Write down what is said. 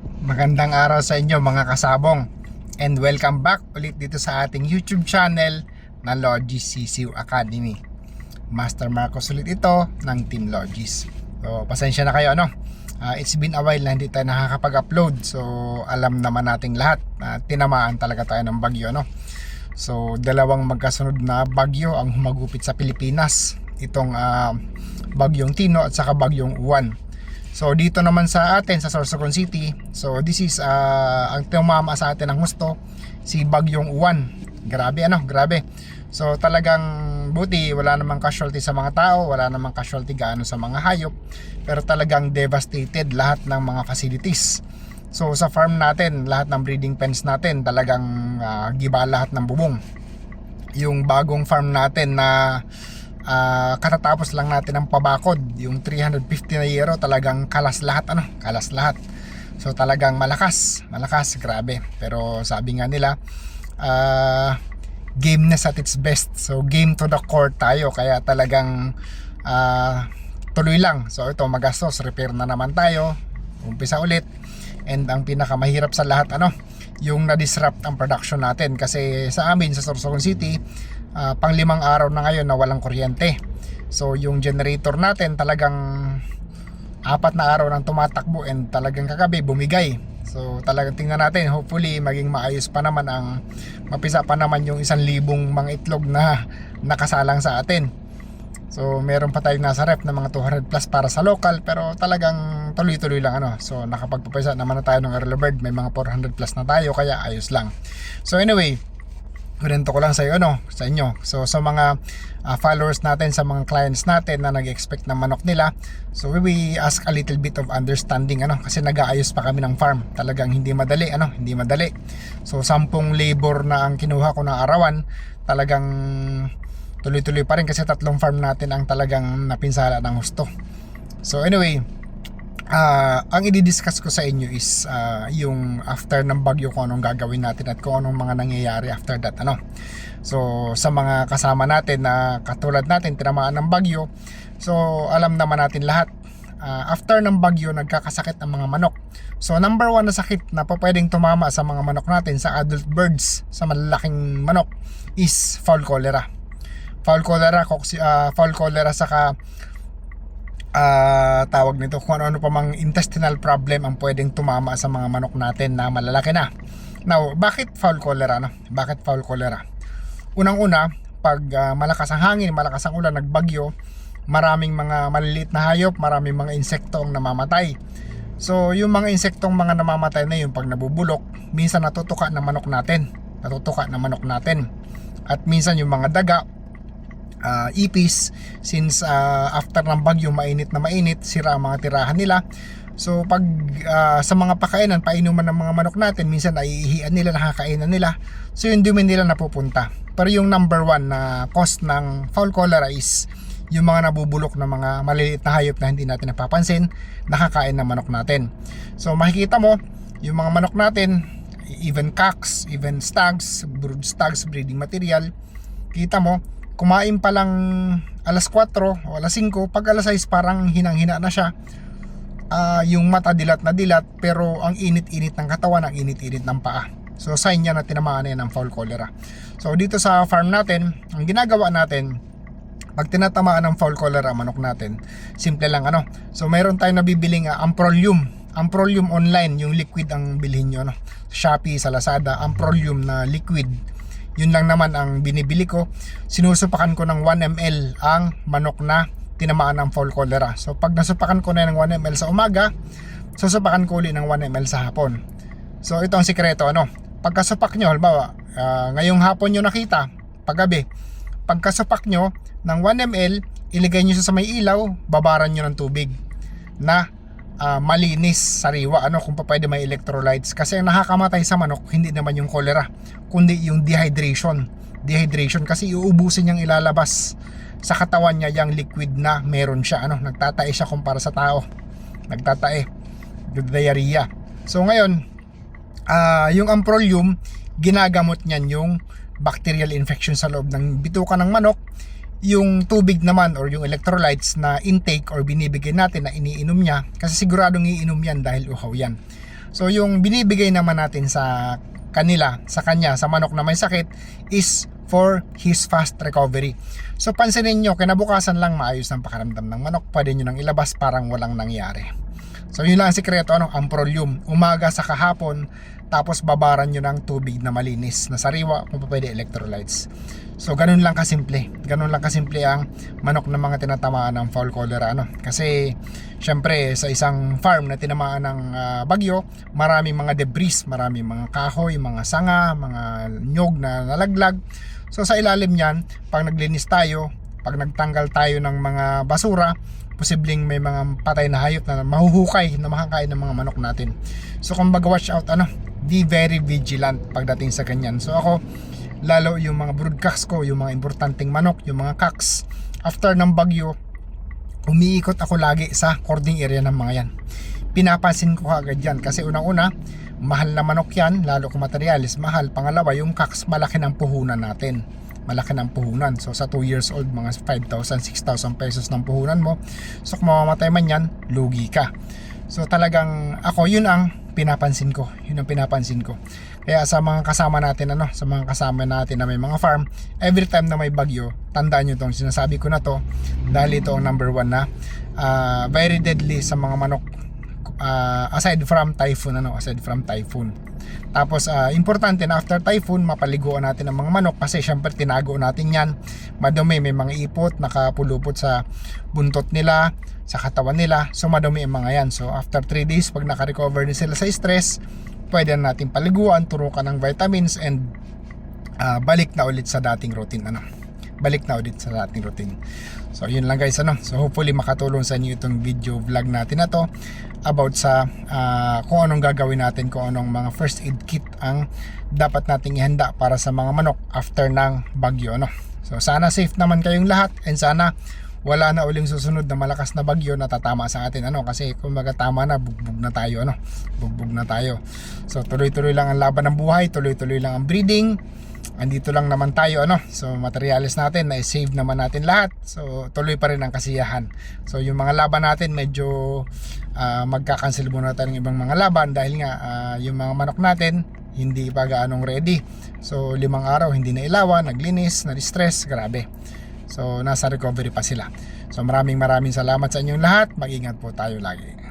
Magandang araw sa inyo mga kasabong and welcome back ulit dito sa ating YouTube channel na Logis CCU Academy. Master Marcos ulit ito ng Team Logis. So, pasensya na kayo ano. Ah, it's been a while na hindi tayo nakakapag-upload. So, alam naman nating lahat na tinamaan talaga tayo ng bagyo no. So, dalawang magkasunod na bagyo ang humagupit sa Pilipinas. Itong ah, bagyong Tino at saka bagyong Uwan. So dito naman sa atin sa Sorsogon City, so this is uh, ang tumama sa atin ng gusto si Bagyong Uwan. Grabe ano, grabe. So talagang buti wala namang casualty sa mga tao, wala namang casualty gaano sa mga hayop, pero talagang devastated lahat ng mga facilities. So sa farm natin, lahat ng breeding pens natin talagang uh, giba lahat ng bubong. Yung bagong farm natin na Ah, katatapos lang natin ng pabakod. Yung 350 na euro talagang kalas lahat ano? Kalas lahat. So talagang malakas. Malakas grabe. Pero sabi nga nila ah, gameness at its best. So game to the core tayo. Kaya talagang ah, tuloy lang. So ito magastos. Repair na naman tayo. Umpisa ulit. And ang pinakamahirap sa lahat ano? Yung na-disrupt ang production natin. Kasi sa amin sa Sorsogon City uh, pang limang araw na ngayon na walang kuryente. So yung generator natin talagang apat na araw nang tumatakbo and talagang kagabi bumigay. So talagang tingnan natin hopefully maging maayos pa naman ang mapisa pa naman yung isang libong mga itlog na nakasalang sa atin. So meron pa tayong nasa rep na mga 200 plus para sa local pero talagang tuloy-tuloy lang ano. So nakapagpapisa naman na tayo ng early bird may mga 400 plus na tayo kaya ayos lang. So anyway, kwento ko lang sa iyo no, sa inyo. So sa mga uh, followers natin, sa mga clients natin na nag-expect ng manok nila, so we, we ask a little bit of understanding ano kasi nag-aayos pa kami ng farm. Talagang hindi madali ano, hindi madali. So 10 labor na ang kinuha ko na arawan, talagang tuloy-tuloy pa rin kasi tatlong farm natin ang talagang napinsala ng gusto. So anyway, uh, ang i-discuss ko sa inyo is uh, yung after ng bagyo kung anong gagawin natin at kung anong mga nangyayari after that ano. So sa mga kasama natin na katulad natin tinamaan ng bagyo, so alam naman natin lahat uh, after ng bagyo nagkakasakit ang mga manok. So number one na sakit na po pwedeng tumama sa mga manok natin sa adult birds, sa malalaking manok is foul cholera. Foul cholera, uh, foul cholera saka uh, tawag nito kung ano, ano pa mang intestinal problem ang pwedeng tumama sa mga manok natin na malalaki na. Now, bakit foul cholera? No? Bakit foul cholera? Unang-una, pag uh, malakas ang hangin, malakas ang ulan, nagbagyo, maraming mga maliliit na hayop, maraming mga insekto ang namamatay. So, yung mga insektong mga namamatay na yun, pag nabubulok, minsan natutuka ng manok natin. Natutuka ng manok natin. At minsan yung mga daga, uh, ipis since uh, after ng bagyo mainit na mainit sira ang mga tirahan nila. So pag uh, sa mga pakainan painuman ng mga manok natin minsan naiihian nila nakakainan nila. So yung dumi nila napupunta. Pero yung number one na cause ng foul cholera is yung mga nabubulok na mga maliliit na hayop na hindi natin napapansin nakakain ng manok natin. So makikita mo yung mga manok natin even cocks, even stags, brood stags, breeding material kita mo kumain pa lang alas 4 o alas 5 pag alas 6 parang hinang-hina na siya. Uh, yung mata dilat na dilat pero ang init-init ng katawan ang init-init ng paa. So sign niya na tinamaan na yan ng foul cholera. So dito sa farm natin ang ginagawa natin pag tinatamaan ng foul cholera manok natin simple lang ano? So mayroon tayong nabibiling uh, amprolium amprolium online yung liquid ang bilhin nyo no? Shopee sa Lazada amprolium na liquid yun lang naman ang binibili ko. Sinusupakan ko ng 1 ml ang manok na tinamaan ng foul cholera. So pag nasupakan ko na ng 1 ml sa umaga susupakan ko ulit ng 1 ml sa hapon. So ito ang sikreto ano? Pagkasupak nyo halimbawa uh, ngayong hapon nyo nakita paggabi pagkasupak nyo ng 1 ml iligay nyo sa may ilaw babaran nyo ng tubig na uh, malinis sariwa ano kung pa pwede may electrolytes. Kasi ang nakakamatay sa manok hindi naman yung cholera kundi yung dehydration. Dehydration kasi iuubusin niyang ilalabas sa katawan niya yung liquid na meron siya ano nagtatae siya kumpara sa tao. Nagtatae diarrhea. So ngayon uh, yung amprolium ginagamot niyan yung bacterial infection sa loob ng bituka ng manok yung tubig naman or yung electrolytes na intake or binibigay natin na iniinom niya kasi siguradong iinom yan dahil uhaw yan So yung binibigay naman natin sa kanila, sa kanya, sa manok na may sakit is for his fast recovery. So pansinin nyo, kinabukasan lang maayos ng pakaramdam ng manok, pwede nyo nang ilabas parang walang nangyari. So yun lang ang sikreto, ano, amprolium. Umaga sa kahapon, tapos babaran nyo ng tubig na malinis, na sariwa, kung pa pwede electrolytes. So ganun lang kasimple. Ganun lang kasimple ang manok na mga tinatamaan ng foul cholera ano. Kasi syempre sa isang farm na tinamaan ng ah, bagyo, maraming mga debris, maraming mga kahoy, mga sanga, mga nyog na nalaglag. So sa ilalim niyan, pag naglinis tayo, pag nagtanggal tayo ng mga basura, posibleng may mga patay na hayop na mahuhukay na makakain ng mga manok natin. So kumbaga watch out ano, be very vigilant pagdating sa ganyan. So ako, lalo yung mga broodcocks ko, yung mga importanteng manok, yung mga cocks. After ng bagyo, umiikot ako lagi sa cording area ng mga yan. Pinapansin ko agad yan kasi unang-una, mahal na manok yan, lalo kung materialis, mahal. Pangalawa, yung cocks, malaki ng puhunan natin. Malaki ng puhunan. So sa 2 years old, mga 5,000, 6,000 pesos ng puhunan mo. So kung mamamatay man yan, lugi ka. So talagang ako, yun ang pinapansin ko. Yun ang pinapansin ko. Kaya sa mga kasama natin ano, sa mga kasama natin na may mga farm, every time na may bagyo, tandaan nyo tong sinasabi ko na to dahil ito ang number one na ah, very deadly sa mga manok ah, aside from typhoon ano, aside from typhoon. Tapos ah, importante na after typhoon mapaliguan natin ang mga manok kasi syempre tinago natin 'yan. Madumi may mga ipot nakapulupot sa buntot nila, sa katawan nila. So madumi ang mga 'yan. So after 3 days pag naka-recover din sila sa stress, pwede na natin paliguan, turukan ng vitamins and ah, balik na ulit sa dating routine ano. Balik na ulit sa dating routine. So yun lang guys ano. So hopefully makatulong sa inyo itong video vlog natin na to about sa ah, kung anong gagawin natin, kung anong mga first aid kit ang dapat nating ihanda para sa mga manok after ng bagyo ano. So sana safe naman kayong lahat and sana wala na uling susunod na malakas na bagyo na tatama sa atin ano kasi kung tama na bugbog na tayo ano bugbog na tayo so tuloy-tuloy lang ang laban ng buhay tuloy-tuloy lang ang breeding andito lang naman tayo ano? So materials natin na save naman natin lahat. So tuloy pa rin ang kasiyahan. So yung mga laban natin medyo ah, magka-cancel muna tayo ng ibang mga laban dahil nga ah, yung mga manok natin hindi pa gaanong ready. So limang araw hindi na ilawan naglinis na-stress grabe. So nasa recovery pa sila. So maraming maraming salamat sa inyong lahat. Mag-ingat po tayo lagi